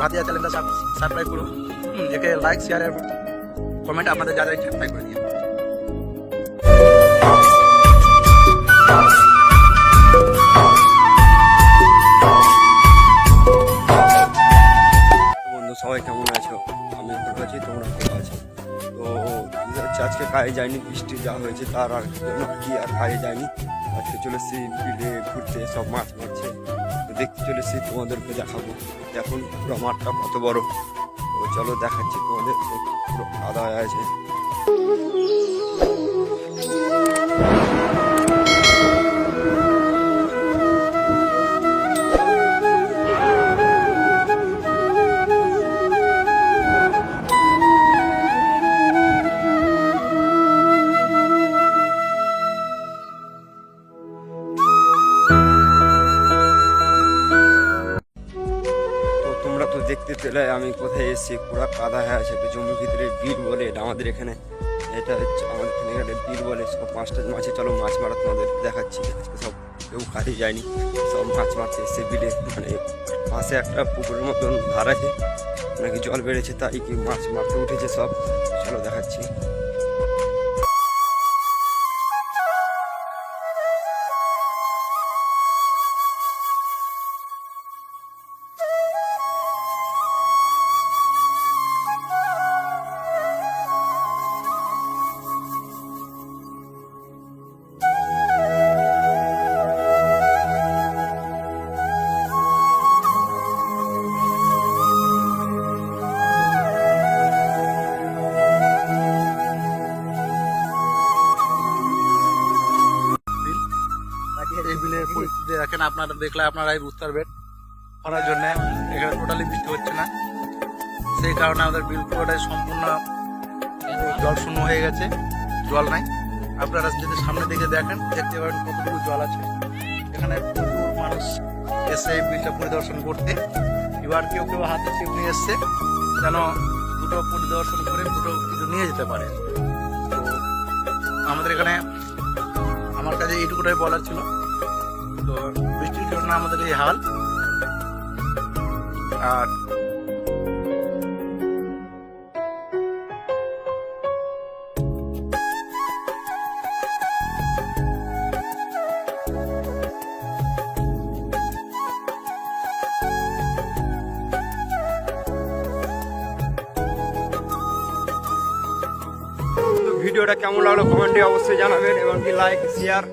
ভাতিয়া চ্যানেলটা সাবস্ক্রাইব করুন। একে লাইক শেয়ার কমেন্ট আপনাদের যা যা তাই করে দিন। সবাই কেমন আছো? আমি ভালো আছি, তোমরা ভালো আছো? তো আজকে কাজে যায়নি বৃষ্টি যা হয়েছে তার আর কি আর কাজে যায়নি আজকে চলেছি বিলে ঘুরতে, সব মাছ মারছে দেখতে চলেছি, তোমাদেরকে দেখাবো। এখন পুরো মাঠটা কত বড়। তো চলো দেখাচ্ছি তোমাদের পুরো কাদা আছে। দেখতে পেলে আমি কোথায় এসেছি? পুরো কাদা হয়ে আছে। একটা জমির ভিতরে বিল বলে এটা আমাদের এখানে। এটা হচ্ছে আমাদের এখানে একটা বিল বলে। সব পাঁচটা মাছে, চলো মাছ মারা তোমাদের দেখাচ্ছি। আজকে সব কেউ কাজে যায়নি। সব মাছ মারতে এসছে বিলে মানে পাশে একটা পুকুরের মতন ধার আছে। নাকি জল বেড়েছে তাই কি মাছ মারতে উঠেছে সব? চলো দেখাচ্ছি। দেখেন আপনারা দেখলে আপনারাই বুঝতে পারবেন। করার জন্য এখানে টোটালি বৃষ্টি হচ্ছে না। সেই কারণে আমাদের বিল পুরোটাই সম্পূর্ণ জল শূন্য হয়ে গেছে, জল নাই। আপনারা যদি সামনে দিকে দেখেন, দেখতে পাবেন কতটুকু জল আছে। এখানে প্রচুর মানুষ এসে এই বিলটা পরিদর্শন করতে। এবার কেউ কেউ হাতে ছিপ নিয়ে এসছে, যেন দুটো পরিদর্শন করে দুটো কিছু নিয়ে যেতে পারে। তো আমাদের এখানে আমার কাছে এইটুকুটাই বলার ছিল। তো বৃষ্টির জন্য আমাদের এই হাল। আর ভিডিওটা কেমন লাগল কমেন্টে অবশ্যই জানাবেন এবং কি লাইক শেয়ার